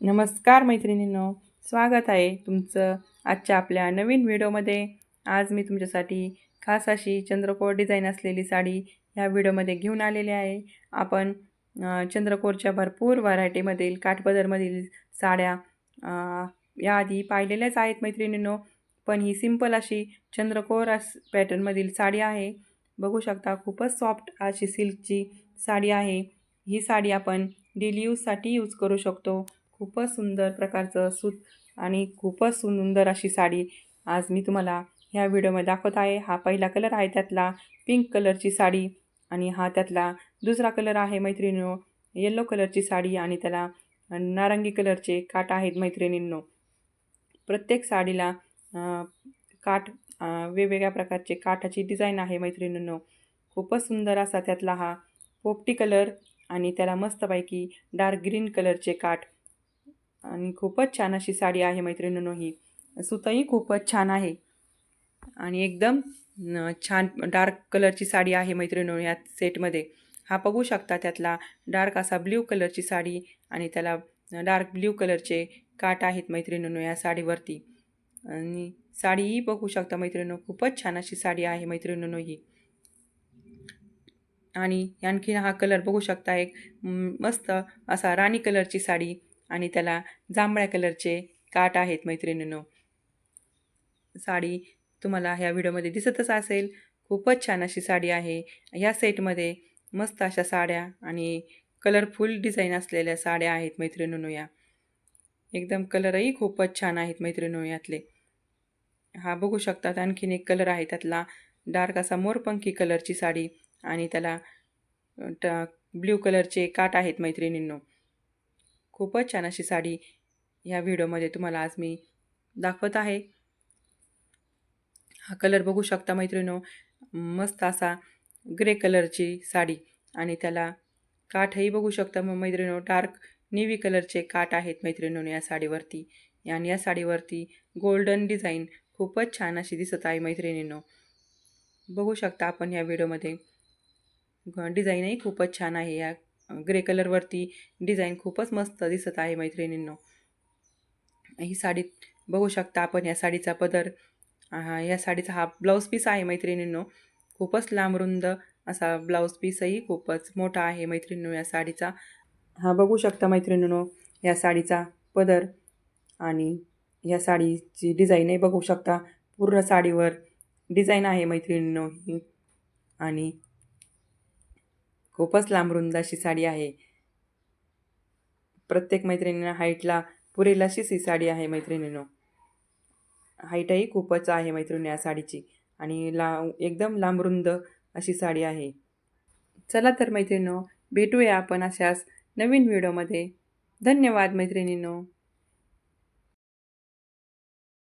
नमस्कार मैत्रिणींनो स्वागत आहे तुमचं आजच्या आपल्या नवीन व्हिडिओमध्ये. आज मी तुमच्यासाठी खास अशी चंद्रकोर डिझाईन असलेली साडी ह्या व्हिडिओमध्ये घेऊन आलेली आहे. आपण चंद्रकोरच्या भरपूर व्हरायटीमधील काठपदरमधील साड्या या याआधी पाहिलेल्याच आहेत मैत्रिणींनो पण ही सिंपल अशी चंद्रकोर अस पॅटर्नमधील साडी आहे. बघू शकता खूपच सॉफ्ट अशी सिल्कची साडी आहे. ही साडी आपण डेली यूजसाठी यूज करू शकतो. खूपच सुंदर प्रकारचं सूत आणि खूपच सुंदर अशी साडी आज मी तुम्हाला ह्या व्हिडिओमध्ये दाखवत आहे. हा पहिला कलर आहे त्यातला पिंक कलरची साडी आणि हा त्यातला दुसरा कलर आहे मैत्रिणींनो येल्लो कलरची साडी आणि त्याला नारंगी कलरचे काट आहेत मैत्रिणींनो. प्रत्येक साडीला काठ वेगवेगळ्या प्रकारचे काठाची डिझाईन आहे मैत्रिणींनो. खूपच सुंदर असा त्यातला हा पोपटी कलर आणि त्याला मस्तपैकी डार्क ग्रीन कलरचे काठ आणि खूपच छान अशी साडी आहे मैत्रिणींनो ही. सुतही खूपच छान आहे. आणि एकदम छान डार्क कलरची साडी आहे मैत्रिणींनो या सेटमध्ये. हा बघू शकता त्यातला डार्क असा ब्ल्यू कलरची साडी आणि त्याला डार्क ब्ल्यू कलरचे काट आहेत मैत्रिणींनो या साडीवरती. आणि साडीही बघू शकता मैत्रिणींनो खूपच छान अशी साडी आहे मैत्रिणींनो ही. आणि आणखी हा कलर बघू शकता एक मस्त असा राणी कलरची साडी आणि त्याला जांभळ्या कलरचे काट आहेत मैत्रिणींनो. साडी तुम्हाला ह्या व्हिडिओमध्ये दिसतच असेल. खूपच छान अशी साडी आहे. ह्या सेटमध्ये मस्त अशा साड्या आणि कलरफुल डिझाईन असलेल्या साड्या आहेत मैत्रिणींनो या. एकदम कलरही खूपच छान आहेत मैत्रिणींनो यातले. हा बघू शकतात आणखीन एक कलर आहे त्यातला डार्क असा मोरपंखी कलरची साडी आणि त्याला ट ब्ल्यू कलरचे काट आहेत मैत्रिणींनो. खूपच छान अशी साडी ह्या व्हिडिओमध्ये तुम्हाला आज मी दाखवत आहे. हा कलर बघू शकता मैत्रिणींनो मस्त असा ग्रे कलरची साडी आणि त्याला काठही बघू शकता मग मैत्रिणींनो डार्क नेव्ही कलरचे काट आहेत मैत्रिणींनो या साडीवरती आणि या साडीवरती गोल्डन डिझाईन खूपच छान अशी दिसत आहे मैत्रिणींनो. बघू शकता आपण या व्हिडिओमध्ये. डिझाईनही खूपच छान आहे या ग्रे कलरवरती डिझाईन खूपच मस्त दिसत आहे मैत्रिणींनो. ही साडी बघू शकता आपण या साडीचा पदर हा या साडीचा हा ब्लाऊज पीस आहे मैत्रिणींनो. खूपच लांबरुंद असा ब्लाऊज पीसही खूपच मोठा आहे मैत्रिणींनो या साडीचा. हा बघू शकता मैत्रिणींनो या साडीचा पदर आणि या साडीची डिझाईनही बघू शकता. पूर्ण साडीवर डिझाईन आहे मैत्रिणींनो ही. आणि खूपच लांब रुंद अशी साडी आहे. प्रत्येक मैत्रिणींना हाईटला पुरेल अशीच ही साडी आहे मैत्रिणीनो. हाईटही खूपच आहे मैत्रिणी या साडीची आणि ला एकदम लांबरुंद अशी साडी आहे. चला तर मैत्रिणीनो भेटूया आपण अशाच नवीन व्हिडिओमध्ये. धन्यवाद मैत्रिणीनो.